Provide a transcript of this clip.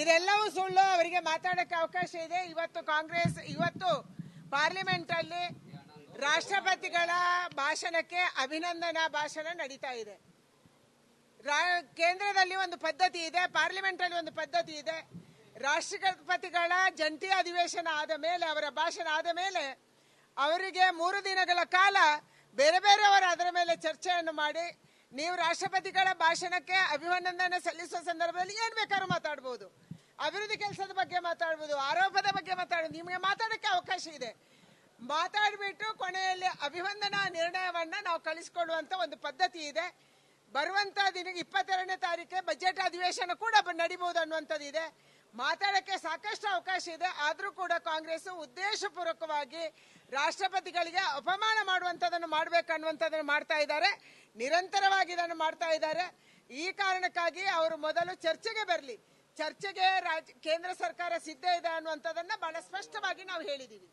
ಇದೆಲ್ಲವೂ ಸುಳ್ಳು, ಅವರಿಗೆ ಮಾತಾಡಕ್ಕೆ ಅವಕಾಶ ಇದೆ. ಇವತ್ತು ಕಾಂಗ್ರೆಸ್, ಇವತ್ತು ಪಾರ್ಲಿಮೆಂಟ್ ಅಲ್ಲಿ ರಾಷ್ಟ್ರಪತಿಗಳ ಭಾಷಣಕ್ಕೆ ಅಭಿನಂದನಾ ಭಾಷಣ ನಡೀತಾ ಇದೆ. ಕೇಂದ್ರದಲ್ಲಿ ಒಂದು ಪದ್ಧತಿ ಇದೆ ಪಾರ್ಲಿಮೆಂಟ್ ಅಲ್ಲಿ ಒಂದು ಪದ್ಧತಿ ಇದೆ. ರಾಷ್ಟ್ರಪತಿಗಳ ಜಂಟಿ ಅಧಿವೇಶನ ಆದ ಮೇಲೆ, ಅವರ ಭಾಷಣ ಆದ ಮೇಲೆ, ಅವರಿಗೆ ಮೂರು ದಿನಗಳ ಕಾಲ ಬೇರೆ ಬೇರೆಯವರು ಅದರ ಮೇಲೆ ಚರ್ಚೆಯನ್ನು ಮಾಡಿ ನೀವು ರಾಷ್ಟ್ರಪತಿಗಳ ಭಾಷಣಕ್ಕೆ ಅಭಿನಂದನೆ ಸಲ್ಲಿಸುವ ಸಂದರ್ಭದಲ್ಲಿ ಏನ್ ಬೇಕಾದ್ರೂ ಮಾತಾಡ್ಬೋದು. ಅಭಿವೃದ್ಧಿ ಕೆಲಸದ ಬಗ್ಗೆ ಮಾತಾಡ್ಬೋದು ಆರೋಪದ ಬಗ್ಗೆ ಮಾತಾಡೋದು ನಿಮಗೆ ಮಾತಾಡಕ್ಕೆ ಅವಕಾಶ ಇದೆ. ಮಾತಾಡ್ಬಿಟ್ಟು ಕೊನೆಯಲ್ಲಿ ಅಭಿವಂದನಾ ನಿರ್ಣಯವನ್ನ ನಾವು ಕಳಿಸಿಕೊಳ್ಳುವಂತ ಒಂದು ಪದ್ಧತಿ ಇದೆ. ಬರುವಂತ ದಿನ, ಇಪ್ಪತ್ತೆರಡನೇ ತಾರೀಕೆ ಬಜೆಟ್ ಅಧಿವೇಶನ ಕೂಡ ನಡೀಬಹುದು ಅನ್ನುವಂಥದ್ದು ಇದೆ. ಮಾತಾಡಕ್ಕೆ ಸಾಕಷ್ಟು ಅವಕಾಶ ಇದೆ. ಆದರೂ ಕೂಡ ಕಾಂಗ್ರೆಸ್ ಉದ್ದೇಶಪೂರ್ವಕವಾಗಿ ರಾಷ್ಟ್ರಪತಿಗಳಿಗೆ ಅಪಮಾನ ಮಾಡುವಂತದನ್ನು ಮಾಡಬೇಕನ್ನುವಂಥದ್ದನ್ನು ಮಾಡ್ತಾ ಇದ್ದಾರೆ. ನಿರಂತರವಾಗಿ ಇದನ್ನು ಮಾಡ್ತಾ ಇದ್ದಾರೆ. ಈ ಕಾರಣಕ್ಕಾಗಿ ಅವರು ಮೊದಲು ಚರ್ಚೆಗೆ ಬರಲಿ. ಚರ್ಚೆಗೆ ರಾಜ್- ಕೇಂದ್ರ ಸರ್ಕಾರ ಸಿದ್ಧ ಇದೆ ಅನ್ನುವಂಥದ್ದನ್ನ ಬಹಳ ಸ್ಪಷ್ಟವಾಗಿ ನಾವು ಹೇಳಿದೀವಿ